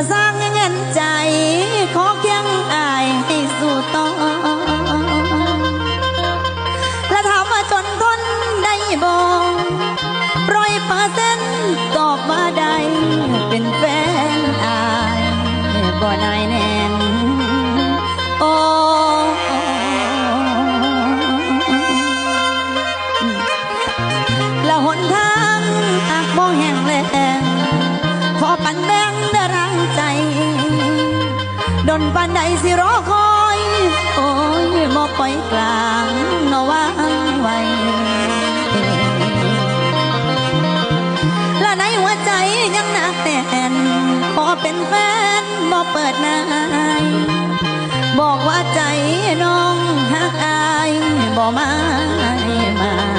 ก็สร้างเงินใจ ขอเคียงอายให้สู่ต่อและถามว่าจนทนได้บ่ร้อยเปอร์เซ็นตอบมาได้เป็นแฟนอายบ่นายแน่นโอ้และหนทางอักบ่แห่ง ดนปานใดสิรอคอย โอ้ยมอปล่อยกลางนวางไว้และในหัวใจยังหนักแต่นพอเป็นแฟนมอเปิดนายบอกว่าใจน้องหักอายบ่มาไม่มา